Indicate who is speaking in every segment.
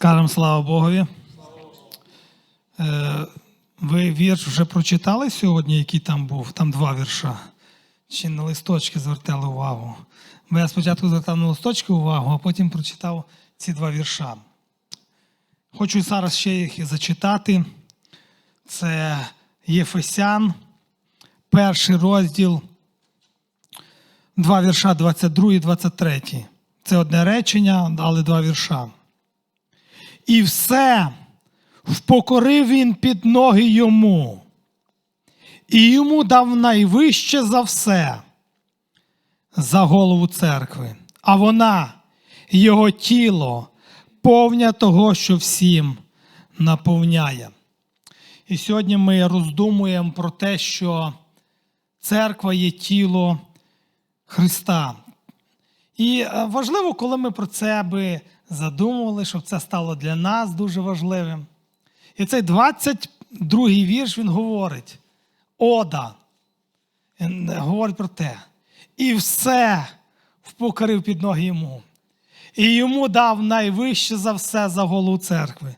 Speaker 1: Скажемо слава Богові. Е, Ви вірш вже прочитали сьогодні, який там був? Там два вірша. Чи на листочки звертали увагу? Бо я спочатку звертав на листочки увагу, а потім прочитав ці два вірша. Хочу зараз ще їх і зачитати. Це Єфесян, перший розділ, два вірша 22 і 23. Це одне речення, але два вірша. І все впокорив він під ноги йому, і йому дав найвище за все за голову церкви, а вона, його тіло, повня того, що всім наповняє. І сьогодні ми роздумуємо про те, що церква є тіло Христа. І е, важливо, коли ми про це би задумували, щоб це стало для нас дуже важливим. І цей 22-й вірш він говорить: Ода. Він говорить про те. І все впокорив під ноги йому. І йому дав найвище за все за голову церкви.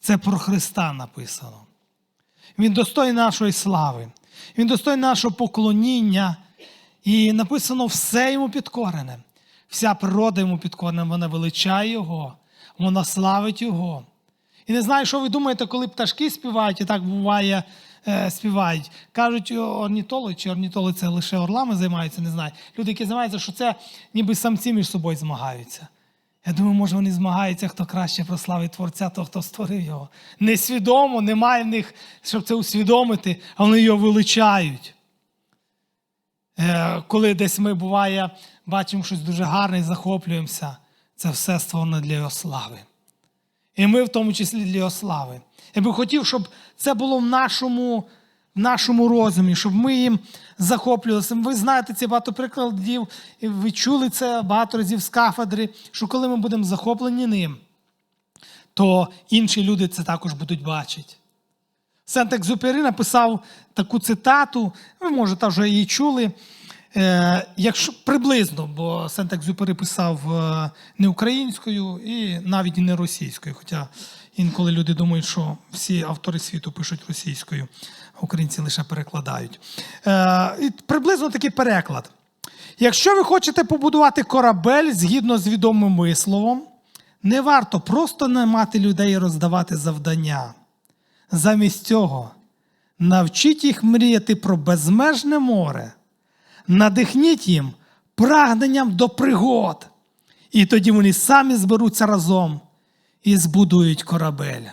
Speaker 1: Це про Христа написано. Він достойний нашої слави, він достойний нашого поклоніння. І написано все йому підкорене. Вся природа йому підкорена, вона величає його, вона славить його. І не знаю, що ви думаєте, коли пташки співають, і так буває, е, співають. Кажуть, орнітологи, чи орнітологи це лише орлами займаються, не знаю. Люди, які займаються, що це ніби самці між собою змагаються. Я думаю, може, вони змагаються, хто краще прославить Творця, того, хто створив його. Несвідомо, немає в них, щоб це усвідомити, а вони його величають. Е, Коли десь ми буває, бачимо щось дуже гарне і захоплюємося, це все створено для його слави. І ми в тому числі для його слави. Я би хотів, щоб це було в нашому, в нашому розумі, щоб ми їм захоплювалися. Ви знаєте ці багато прикладів, і ви чули це багато разів з кафедри, що коли ми будемо захоплені ним, то інші люди це також будуть бачити. Сент-Екзюпері написав таку цитату, ви, може, вже її чули. Е, якщо приблизно, бо Сент-Екзюпері писав е, не українською і навіть не російською. Хоча інколи люди думають, що всі автори світу пишуть російською, а українці лише перекладають. Е, приблизно такий переклад. Якщо ви хочете побудувати корабель згідно з відомим висловом, не варто просто наймати людей і роздавати завдання. Замість цього навчіть їх мріяти про безмежне море, надихніть їм прагненням до пригод, і тоді вони самі зберуться разом і збудують корабель.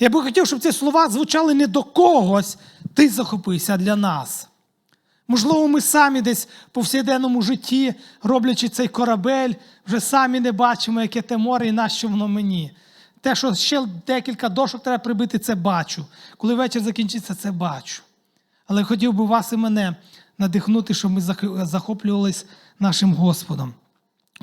Speaker 1: Я би хотів, щоб ці слова звучали не до когось, ти захопився а для нас. Можливо, ми самі десь в повсякденному житті, роблячи цей корабель, вже самі не бачимо, яке те море і нащо воно мені. Те, що ще декілька дошок треба прибити, це бачу. Коли вечір закінчиться, це бачу. Але хотів би вас і мене надихнути, щоб ми захоплювалися нашим Господом.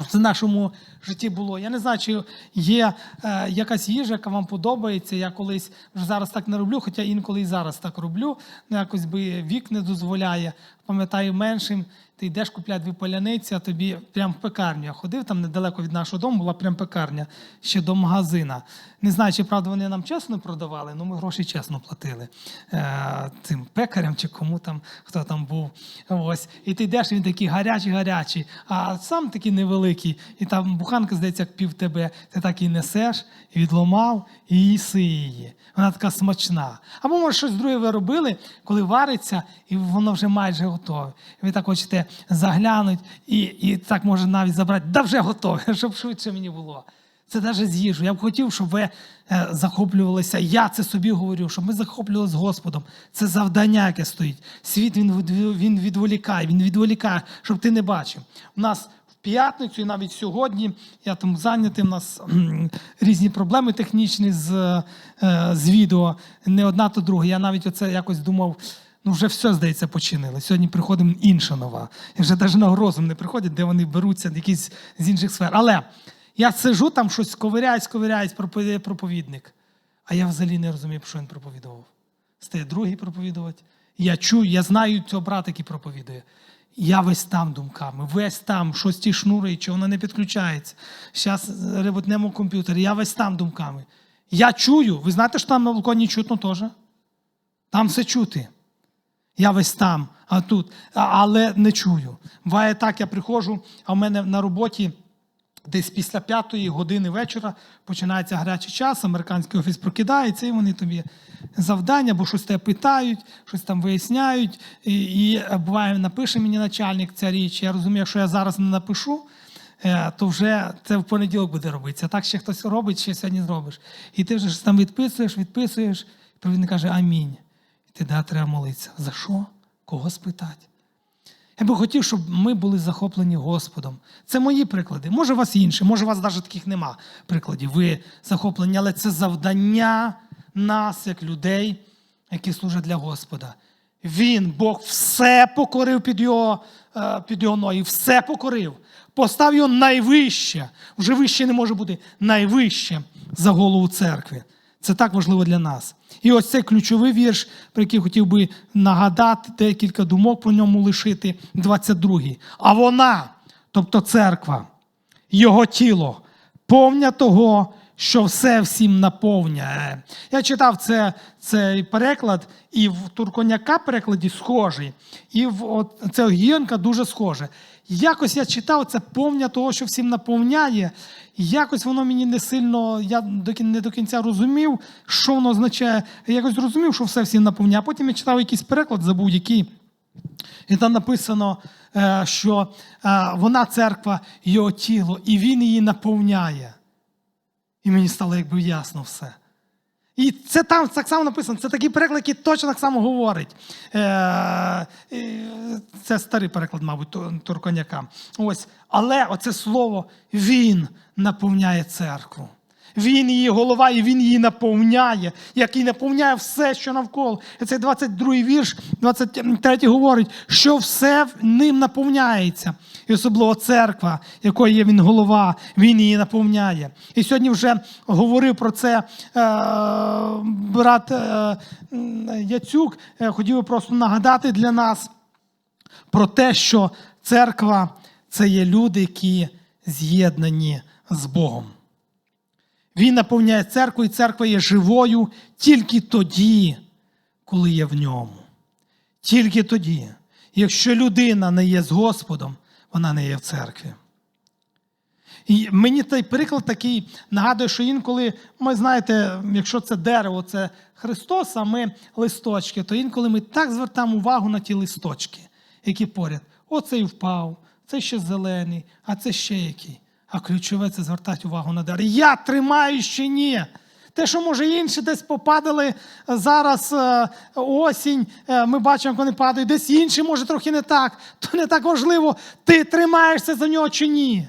Speaker 1: Це в нашому житті було. Я не знаю, чи є е, якась їжа, яка вам подобається. Я колись вже зараз так не роблю, хоча інколи і зараз так роблю. Ну, якось би вік не дозволяє. Пам'ятаю, меншим ти йдеш купляти дві поляниці, а тобі прямо в пекарню. Я ходив там недалеко від нашого дому, була прям пекарня ще до магазина. Не знаю, чи правда вони нам чесно продавали, але ми гроші чесно платили е, цим пекарям чи кому там, хто там був. Ось. І ти йдеш, він такий гарячий, гарячий, а сам такий невеликий. І там буханка, здається, як пів тебе. Ти так і несеш, і відломав, і їси її. Вона така смачна. Або, може, щось друге ви робили, коли вариться, і воно вже майже готове. І ви так хочете заглянути, і і так може навіть забрати, да вже готове, щоб швидше мені було. Це навіть з їжу. Я б хотів, щоб ви е, захоплювалися. Я це собі говорю, щоб ми захоплювалися Господом. Це завдання, яке стоїть. Світ він він відволікає, він відволікає, щоб ти не бачив. У нас в п'ятницю і навіть сьогодні я там зайнятий, у нас різні проблеми технічні з, е, з відео. Не одна, то друга. Я навіть оце якось думав. Ну, вже все, здається, починили. Сьогодні приходимо інша нова. І вже навіть на розум не приходять, де вони беруться якісь з інших сфер. Але я сижу там щось ковиряюсь, ковиряюсь, проповідає проповідник. А я взагалі не розумію, про що він проповідував. Стає другий проповідувати. Я чую, я знаю цього брата, який проповідує. Я весь там думками, весь там, щось ті шнури, чи воно не підключається. Зараз ребутнемо комп'ютер, я весь там думками. Я чую, ви знаєте, що там на балконі чутно теж? Там все чути. Я весь там, а тут, але не чую. Буває так, я приходжу, а в мене на роботі десь після п'ятої години вечора починається гарячий час, американський офіс прокидається, і вони тобі завдання, бо щось тебе питають, щось там виясняють. І, і е, буває, напише мені начальник ця річ. Я розумію, якщо я зараз не напишу, е, то вже це в понеділок буде робитися. Так ще хтось робить, ще сьогодні зробиш. І ти вже щось там відписуєш, відписуєш, і провідник каже Амінь. І ти да, треба молитися. За що? Кого спитати? Я би хотів, щоб ми були захоплені Господом. Це мої приклади. Може, у вас інші, може, у вас навіть таких нема прикладів. Ви захоплені, але це завдання нас, як людей, які служать для Господа. Він, Бог, все покорив під його, е, під його ноги, все покорив. Постав його найвище. Вже вище не може бути найвище за голову церкви. Це так важливо для нас. І ось цей ключовий вірш, про який хотів би нагадати, декілька думок про ньому лишити, 22-й. А вона, тобто церква, його тіло, повня того, що все всім наповняє. Я читав це, цей переклад, і в Турконяка перекладі схожий, і в от, це Гіонка дуже схоже. Якось я читав це повня того, що всім наповняє. Якось воно мені не сильно, я не до кінця розумів, що воно означає. Якось зрозумів, що все всім наповняє. А потім я читав якийсь переклад, забув який. І там написано, е, що е, вона церква, його тіло, і він її наповняє. І мені стало якби ясно все. І це там так само написано. Це такий переклад, який точно так само говорить. Е, е, Це старий переклад, мабуть, Ту- Турконяка. Ось. Але оце слово він наповняє церкву. Він її голова, і він її наповняє, який наповняє все, що навколо. І цей 22-й вірш, 23-й говорить, що все ним наповняється. І особливо церква, якої є він голова, він її наповняє. І сьогодні вже говорив про це е, брат е, Яцюк. Е, хотів би просто нагадати для нас про те, що церква це є люди, які з'єднані з Богом. Він наповняє церкву, і церква є живою тільки тоді, коли є в ньому. Тільки тоді. Якщо людина не є з Господом, вона не є в церкві. І мені той приклад такий нагадує, що інколи, ми знаєте, якщо це дерево, це Христос, а ми листочки, то інколи ми так звертаємо увагу на ті листочки, які поряд. Оцей впав, це ще зелений, а це ще який. А ключове це звертати увагу на дерево. Я тримаю ще ні. Те, що може інші десь попадали зараз е, осінь, е, ми бачимо, як вони падають, десь інші, може, трохи не так, то не так важливо, ти тримаєшся за нього чи ні.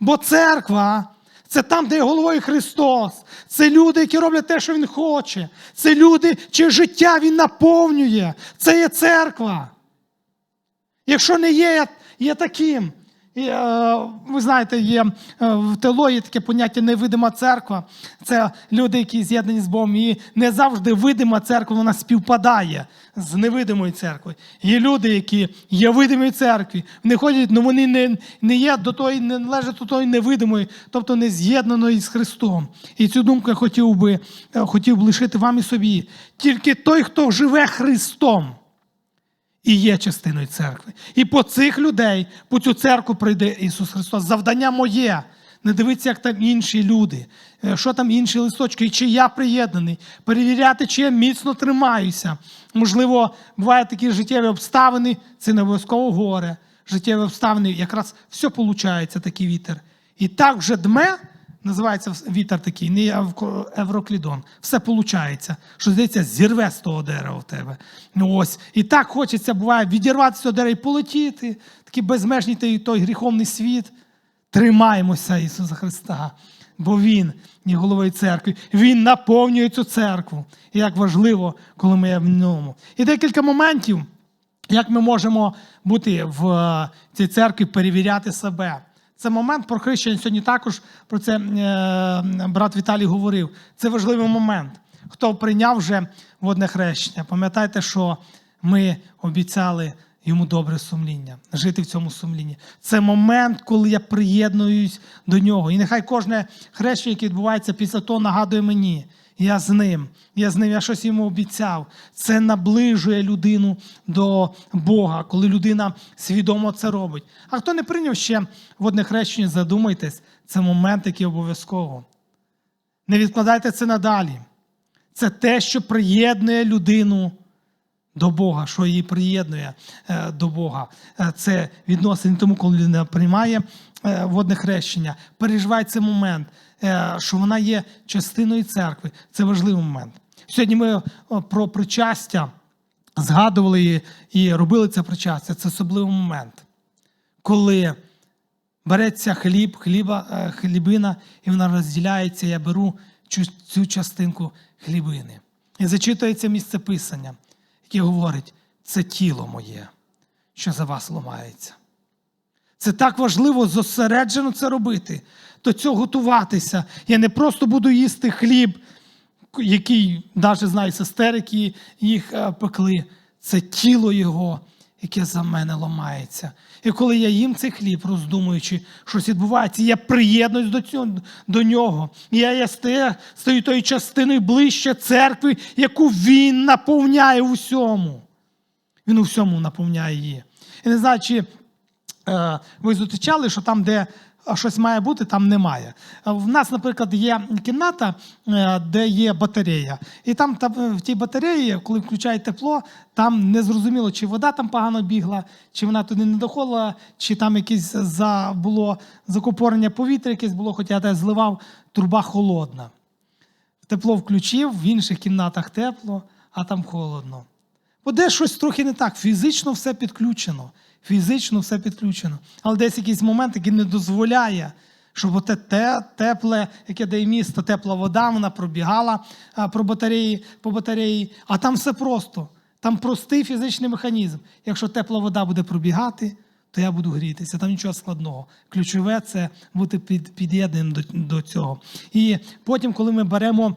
Speaker 1: Бо церква це там, де є головою Христос. Це люди, які роблять те, що Він хоче. Це люди, чиє життя Він наповнює. Це є церква. Якщо не є, є таким. Е, ви знаєте, є е, в теології таке поняття невидима церква. Це люди, які з'єднані з Богом. І не завжди видима церква вона співпадає з невидимою церквою. Є люди, які є в видимій церкві, вони ходять, але вони не, не є до тої, не належать до тої невидимої, тобто не з'єднаної з Христом. І цю думку я хотів би, е, хотів би лишити вам і собі. Тільки той, хто живе Христом і є частиною церкви. І по цих людей, по цю церкву прийде Ісус Христос. Завдання моє. Не дивитися, як там інші люди, е, що там інші листочки, і чи я приєднаний, перевіряти, чи я міцно тримаюся. Можливо, бувають такі життєві обставини, це не обов'язково горе. Життєві обставини, якраз все виходить, такий вітер. І так вже дме, називається вітер такий, не евроклідон. Все виходить, що здається, зірве з того дерева в тебе. Ну ось. І так хочеться, буває, відірватися з того дерева і полетіти. Такий безмежний той, той гріховний світ. Тримаємося Ісуса Христа, бо Він є головою церкви. Він наповнює цю церкву. І як важливо, коли ми є в ньому. І декілька моментів, як ми можемо бути в е, цій церкві, перевіряти себе. Це момент про хрещення. Сьогодні також про це е, брат Віталій говорив. Це важливий момент. Хто прийняв вже водне хрещення, пам'ятайте, що ми обіцяли йому добре сумління, жити в цьому сумлінні. Це момент, коли я приєднуюсь до нього. І нехай кожне хрещення, яке відбувається після того, нагадує мені. Я з ним, я з ним, я щось йому обіцяв. Це наближує людину до Бога, коли людина свідомо це робить. А хто не прийняв ще в одних хрещення, задумайтесь, це момент, який обов'язково. Не відкладайте це надалі. Це те, що приєднує людину до Бога, що її приєднує е, до Бога. Е, Це відносини тому, коли людина приймає е, водне хрещення, переживає цей момент, що вона є частиною церкви. Це важливий момент. Сьогодні ми про причастя згадували і- робили це причастя. Це особливий момент, коли береться хліб, хліба, хлібина, і вона розділяється. Я беру цю частинку хлібини. І зачитується місце писання, яке говорить: це тіло моє, що за вас ламається. Це так важливо зосереджено це робити, до цього готуватися. Я не просто буду їсти хліб, який навіть знаю сестер, які їх е, пекли. Це тіло його, яке за мене ламається. І коли я їм цей хліб, роздумуючи, щось відбувається, я приєднуюсь до цього до нього. Я, я стаю, стаю тою частиною ближче церкви, яку він наповняє у всьому. Він у всьому наповняє її. І не знаю, чи е, ви зустрічали, що там, де щось має бути, там немає. В нас, наприклад, є кімната, е, де є батарея. І там, е, в тій батареї, коли включають тепло, там не зрозуміло, чи вода там погано бігла, чи вона туди не доходила, чи там якесь за, було закупорення повітря, якесь було, хоча я зливав, труба холодна. Тепло включив, в інших кімнатах тепло, а там холодно. Бо де щось трохи не так. Фізично все підключено. Фізично все підключено. Але десь якийсь момент, який не дозволяє, щоб оте те, тепле, яке дає місто, тепла вода, вона пробігала а, про батареї, по батареї, а там все просто. Там простий фізичний механізм. Якщо тепла вода буде пробігати, то я буду грітися. Там нічого складного. Ключове це бути під, під'єднаним до, до цього. І потім, коли ми беремо.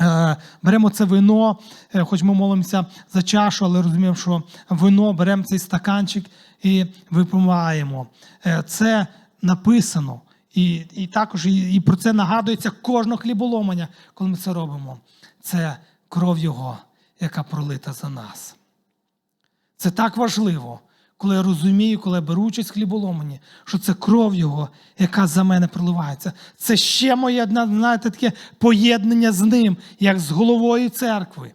Speaker 1: Е, Беремо це вино, е, хоч ми молимося за чашу, але розуміємо, що вино, беремо цей стаканчик і випиваємо. Е, Це написано. І і також і, і про це нагадується кожного хліболомання, коли ми це робимо. Це кров Його, яка пролита за нас. Це так важливо, коли я розумію, коли я беру участь в хліболомані, що це кров Його, яка за мене проливається. Це ще моє знаєте, таке поєднання з ним, як з головою церкви.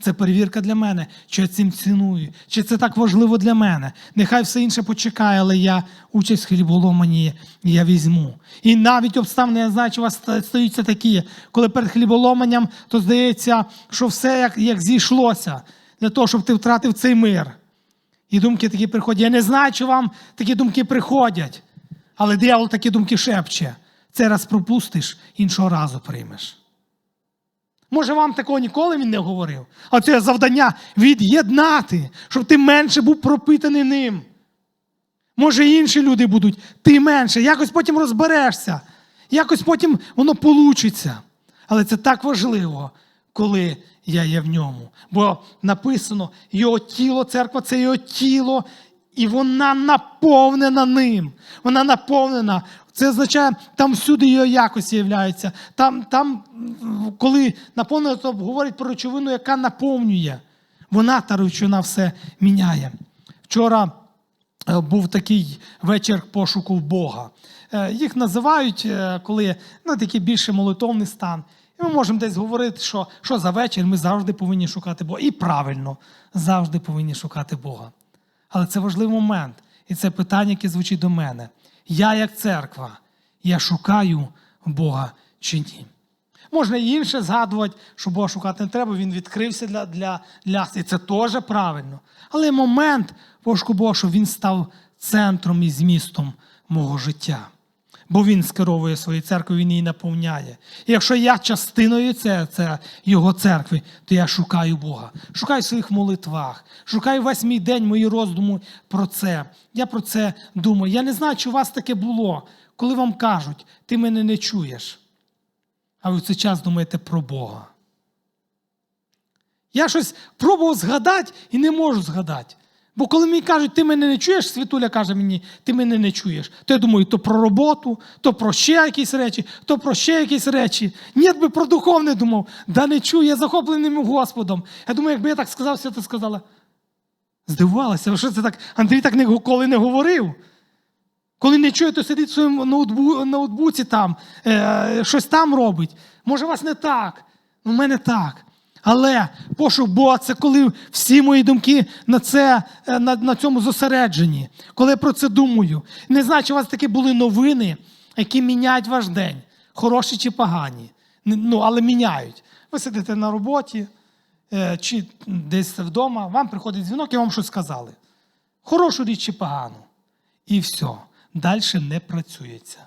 Speaker 1: Це перевірка для мене, чи я цим ціную, чи це так важливо для мене. Нехай все інше почекає, але я участь в хліболомані я візьму. І навіть обставини, я знаю, чи у вас стаються такі, коли перед хліболоманням, то здається, що все як, як зійшлося для того, щоб ти втратив цей мир. І думки такі приходять. Я не знаю, чи вам такі думки приходять, але диявол такі думки шепче. Цей раз пропустиш, іншого разу приймеш. Може, вам такого ніколи він не говорив, а це завдання від'єднати, щоб ти менше був пропитаний ним. Може, інші люди будуть, ти менше, якось потім розберешся, якось потім воно получиться. Але це так важливо, коли я є в ньому. Бо написано, його тіло, церква це його тіло, і вона наповнена ним. Вона наповнена. Це означає, там всюди його якості являються. Там, там, коли наповнена, то говорить про речовину, яка наповнює. Вона та речовина все міняє. Вчора е, був такий вечір пошуку Бога. Е, Їх називають, е, коли ну, такий більше молитовний стан. Ми можемо десь говорити, що, що за вечір ми завжди повинні шукати Бога. І правильно, завжди повинні шукати Бога. Але це важливий момент. І це питання, яке звучить до мене. Я, як церква, я шукаю Бога чи ні. Можна і інше згадувати, що Бога шукати не треба, він відкрився для, для, для. І це теж правильно. Але момент пошуку Бога, що він став центром і змістом мого життя. Бо він скеровує свою церкву, він її наповняє. І якщо я частиною це, це його церкви, то я шукаю Бога. Шукаю в своїх молитвах, шукаю весь мій день мої роздуми про це. Я про це думаю. Я не знаю, чи у вас таке було, коли вам кажуть, ти мене не чуєш. А ви в цей час думаєте про Бога. Я щось пробував згадати і не можу згадати. Бо коли мені кажуть, ти мене не чуєш, Світуля каже мені, ти мене не чуєш. То я думаю, то про роботу, то про ще якісь речі, то про ще якісь речі. Ні, би про духовне думав. Да не чую, я захоплений Господом. Я думаю, якби я так сказав, Свята сказала. Здивувалася, що це так? Андрій так ніколи не говорив. Коли не чує, то сидить в своєму ноутбу, ноутбуці там, е, щось там робить. Може, у вас не так. У мене так. Але пошук Бога це коли всі мої думки на це, е, на, на цьому зосереджені, коли я про це думаю. Не знаю, чи у вас такі були новини, які міняють ваш день, хороші чи погані. Ну, але міняють. Ви сидите на роботі е, чи десь вдома, вам приходить дзвінок і вам щось сказали. Хорошу річ чи погану. І все. Далі не працюється.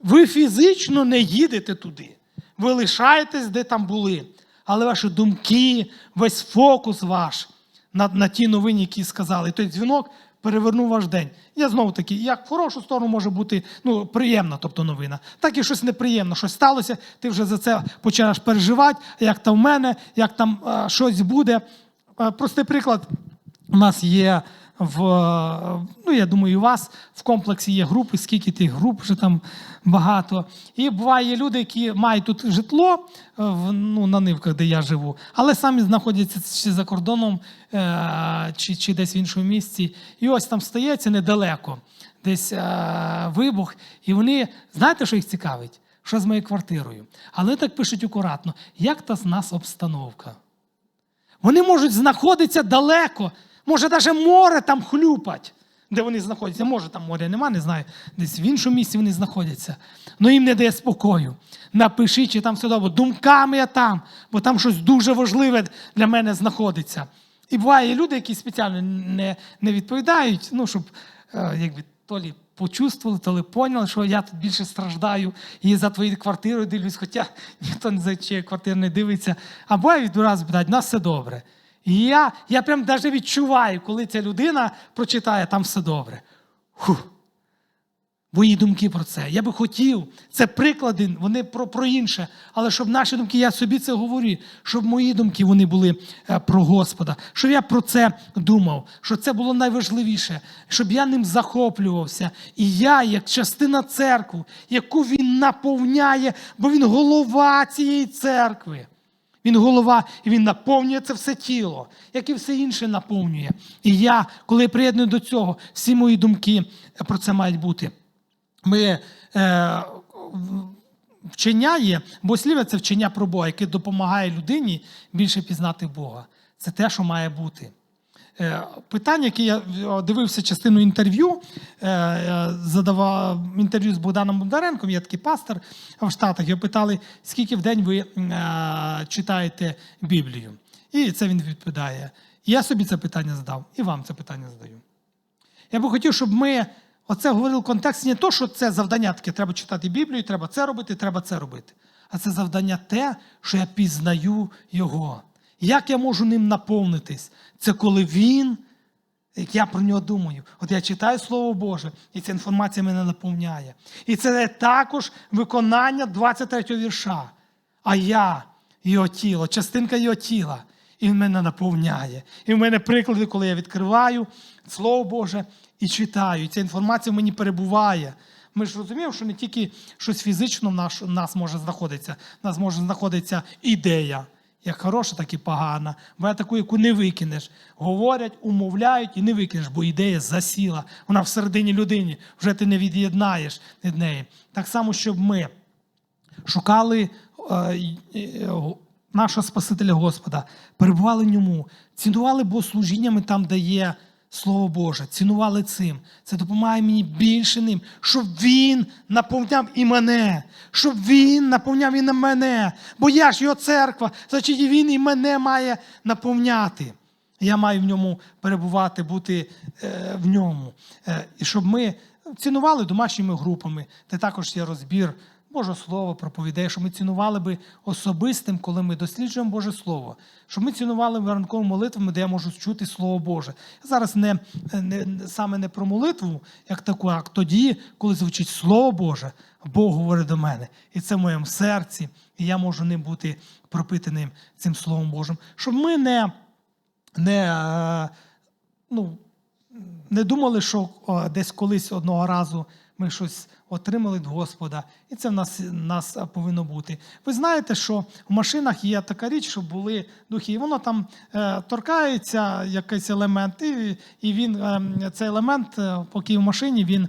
Speaker 1: Ви фізично не їдете туди. Ви лишаєтесь, де там були. Але ваші думки, весь фокус ваш на, на ті новині, які сказали. Той дзвінок перевернув ваш день. Я знову таки, як в хорошу сторону може бути ну, приємна, тобто новина, так і щось неприємне, щось сталося, ти вже за це починаєш переживати, як там в мене, як там е, щось буде. Е, простий приклад. У нас є в, е, ну я думаю, у вас в комплексі є групи, скільки тих груп вже там багато. І буває люди, які мають тут житло е, в, ну, на нивках, де я живу, але самі знаходяться чи за кордоном, е, чи, чи десь в іншому місці. І ось там стається недалеко, десь вибух, і вони, знаєте, що їх цікавить? Що з моєю квартирою? Але так пишуть акуратно, як та з нас обстановка. Вони можуть знаходитися далеко. Може, навіть море там хлюпать, де вони знаходяться. Може, там моря нема, не знаю. Десь в іншому місці вони знаходяться. Ну їм не дає спокою. Напишіть, чи там все добре. Думками я там, бо там щось дуже важливе для мене знаходиться. І буває люди, які спеціально не, не відповідають, ну, щоб е, якби, то лі почувствували, то ли поняли, що я тут більше страждаю і за твоєю квартирою дивлюсь, хоча ніхто не за чиєю квартиру не дивиться. А буває відразу питають, у нас все добре. І я, я прям навіть відчуваю, коли ця людина прочитає, там все добре. Фух. Мої думки про це. Я би хотів, це приклади, вони про, про інше. Але щоб наші думки, я собі це говорю, щоб мої думки вони були е, про Господа, щоб я про це думав, що це було найважливіше, щоб я ним захоплювався. І я, як частина церкви, яку він наповняє, бо він голова цієї церкви. Він голова, і він наповнює це все тіло, як і все інше наповнює. І я, коли я приєдную до цього, всі мої думки про це мають бути. Ми е, вчення є, бо сліве це вчення про Бога, яке допомагає людині більше пізнати Бога. Це те, що має бути. Е, Питання, яке я дивився частину інтерв'ю, е, е, задавав інтерв'ю з Богданом Бондаренком, є такий пастор в Штатах, його питали, скільки в день ви читаєте Біблію. І це він відповідає. Я собі це питання задав, і вам це питання задаю. Я би хотів, щоб ми оце говорили в контексті не то, що це завдання таке, треба читати Біблію, треба це робити, треба це робити. А це завдання те, що я пізнаю Його. Як я можу ним наповнитись? Це коли він, як я про нього думаю. От я читаю Слово Боже, і ця інформація мене наповняє. І це також виконання 23 го вірша. А я, його тіло, частинка його тіла. І він мене наповняє. І в мене приклади, коли я відкриваю Слово Боже і читаю. І ця інформація в мені перебуває. Ми ж розуміємо, що не тільки щось фізично в нас, може знаходитися, в нас може знаходитися ідея, як хороша, так і погана. Вона таку, яку не викинеш. Говорять, умовляють і не викинеш, бо ідея засіла. Вона всередині людини, вже ти не від'єднаєш від неї. Так само, щоб ми шукали е, е, нашого Спасителя Господа, перебували в ньому, цінували богослужіннями там, де є Слово Боже, цінували цим. Це допомагає мені більше ним, щоб він наповняв і мене, щоб він наповняв і на мене. Бо я ж його церква, значить він і мене має наповняти. Я маю в ньому перебувати, бути е, в ньому. Е, і щоб ми цінували домашніми групами, де також є розбір Боже Слово проповідає, щоб ми цінували би особистим, коли ми досліджуємо Боже Слово, щоб ми цінували ранковими молитвами, де я можу чути Слово Боже. Я зараз не, не, не- саме не про молитву, як таку, а тоді, коли звучить Слово Боже, Бог говорить до мене. І це в моєму серці, і я можу ним бути пропитаним цим Словом Божим. Щоб ми не не, е, ну, не думали, що десь колись одного разу ми щось отримали від Господа, і це в нас, нас повинно бути. Ви знаєте, що в машинах є така річ, що були духи, і воно там е, торкається якийсь елемент, і, і він, е, цей елемент, е, поки в машині, він е,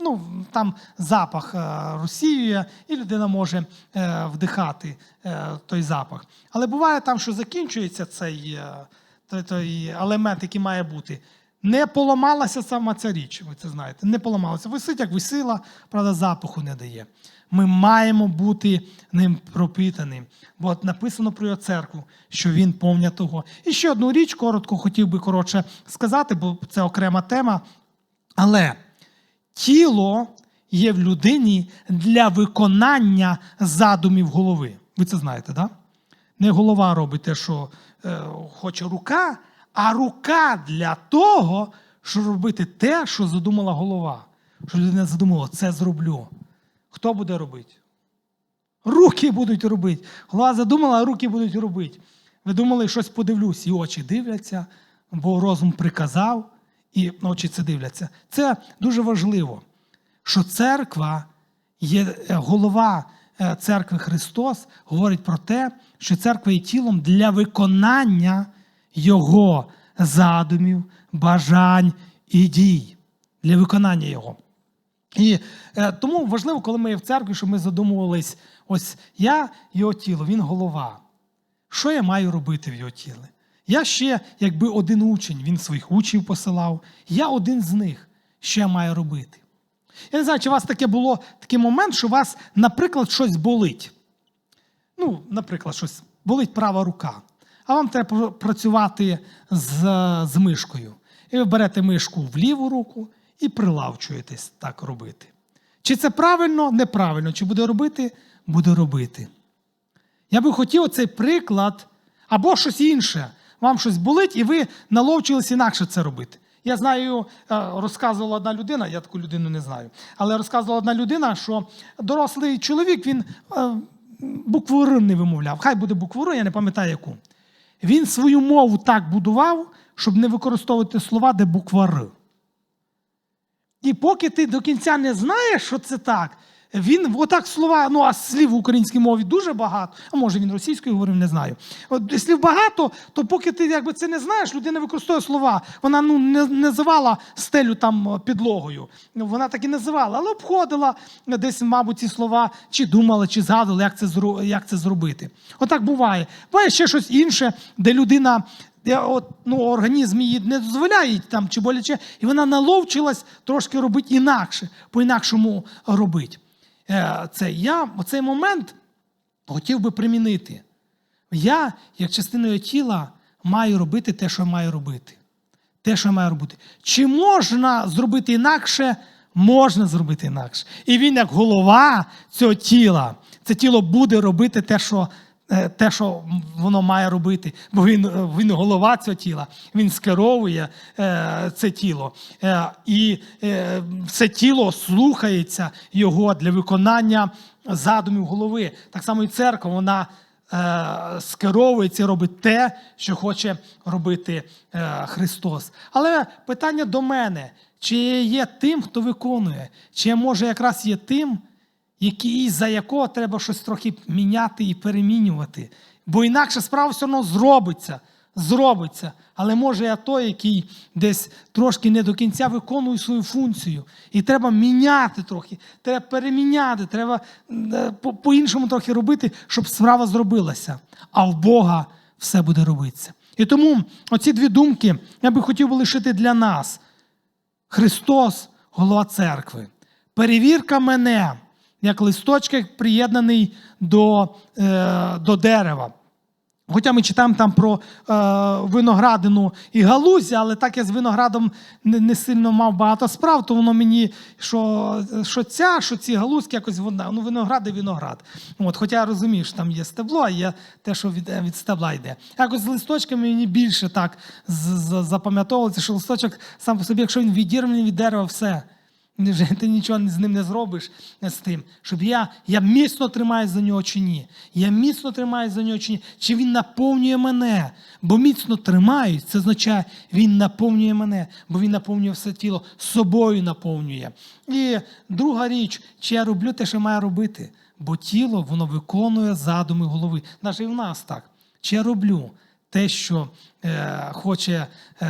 Speaker 1: ну, там запах е, розсіює, і людина може е, вдихати е, той запах. Але буває там, що закінчується цей. е, той, той елемент, який має бути. Не поламалася сама ця річ, ви це знаєте. Не поламалася. Висить, як висила, правда, запаху не дає. Ми маємо бути ним пропитаним. Бо от написано про його церкву, що він повня того. І ще одну річ, коротко хотів би коротше сказати, бо це окрема тема. Але тіло є в людині для виконання задумів голови. Ви це знаєте? Да? Не голова робить те, що е, хоче рука, а рука для того, щоб робити те, що задумала голова. Що людина задумала, це зроблю. Хто буде робити? Руки будуть робити. Голова задумала, а руки будуть робити. Ви думали, щось подивлюсь, і очі дивляться, бо розум приказав, і очі це дивляться. Це дуже важливо, що церква є е, голова е, церкви Христос, говорить про те, що церква є тілом для виконання Його задумів, бажань і дій. Для виконання Його. І е, тому важливо, коли ми в церкві, щоб ми задумувались, ось я його тіло, він голова. Що я маю робити в його тілі? Я ще, якби один учень, він своїх учнів посилав, я один з них. Що я маю робити? Я не знаю, чи у вас таке було такий момент, що у вас, наприклад, щось болить. Ну, наприклад, щось болить права рука. А вам треба працювати з, з мишкою. І ви берете мишку в ліву руку і прилавчуєтесь так робити. Чи це правильно? Неправильно. Чи буде робити? Буде робити. Я би хотів цей приклад або щось інше. Вам щось болить, і ви наловчились інакше це робити. Я знаю, е, розказувала одна людина, я таку людину не знаю, але розказувала одна людина, що дорослий чоловік він е, букву Р не вимовляв. Хай буде букву Р, я не пам'ятаю яку. Він свою мову так будував, щоб не використовувати слова, де буква Р. І поки ти до кінця не знаєш, що це так, він отак слова, ну а слів в українській мові дуже багато, а може він російською говорив, не знаю. От слів багато, то поки ти якби це не знаєш, людина використовує слова. Вона ну не називала стелю там підлогою. Вона так і називала, але обходила десь, мабуть, ці слова, чи думала, чи згадувала, як це як це зробити. Отак буває. Буває ще щось інше, де людина де от, ну, організм її не дозволяє там чи боляче, і вона наловчилась трошки робити інакше, по-інакшому робити. Е, це я оцей момент хотів би примінити. Я, як частиною тіла, маю робити те, що маю робити. Те, що я маю робити. Чи можна зробити інакше? Можна зробити інакше. І він, як голова цього тіла, це тіло буде робити те, що те, що воно має робити, бо він, е, він голова цього тіла, він скеровує е, це тіло. Е, і е, це тіло слухається його для виконання задумів голови. Так само і церква, вона е, скеровується, робить те, що хоче робити е, Христос. Але питання до мене: чи є тим, хто виконує, чи може якраз є тим, який, за якого треба щось трохи міняти і перемінювати. Бо інакше справа все одно зробиться. Зробиться, але може я той, який десь трошки не до кінця виконує свою функцію. І треба міняти трохи, треба переміняти, треба е, по- по-іншому трохи робити, щоб справа зробилася. А в Бога все буде робитися. І тому оці дві думки я би хотів би лишити для нас. Христос, голова церкви. Перевірка мене, як листочок приєднаний до, е, до дерева. Хоча ми читаємо там про е, виноградину і галузі, але так я з виноградом не, не сильно мав багато справ, то воно мені, що, що ця, що ці галузки якось вона, ну виноград і виноград. От, хоча я розумію, що там є стебло, а є те, що від, від стебла йде. Якось з листочками мені більше так запам'ятовується, що листочок сам по собі, якщо він відірваний від дерева, все. Невже ти нічого з ним не зробиш з тим, щоб я, я міцно тримаюсь за нього чи ні? Я міцно тримаюсь за нього чи ні? Чи він наповнює мене? Бо міцно тримаюсь, це означає, він наповнює мене, бо він наповнює все тіло, собою наповнює. І друга річ, чи я роблю те, що маю робити? Бо тіло воно виконує задуми голови. Навіть і в нас так. Чи я роблю те, що е, хоче е,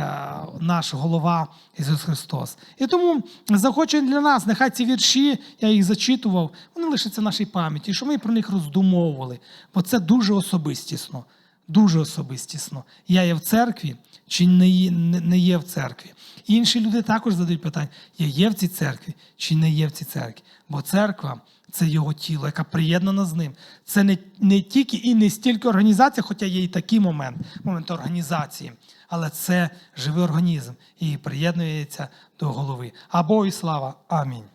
Speaker 1: наш голова Ісус Христос. І тому захоче для нас, нехай ці вірші, я їх зачитував, вони лишаться в нашій пам'яті, що ми про них роздумовували. Бо це дуже особистісно. Дуже особистісно. Я є в церкві чи не є, не є в церкві. Інші люди також задають питання: я є в цій церкві чи не є в цій церкві. Бо церква це його тіло, яка приєднана з ним. Це не, не тільки і не стільки організація, хоча є і такий момент, момент організації, але це живий організм і приєднується до голови. Або і слава. Амінь.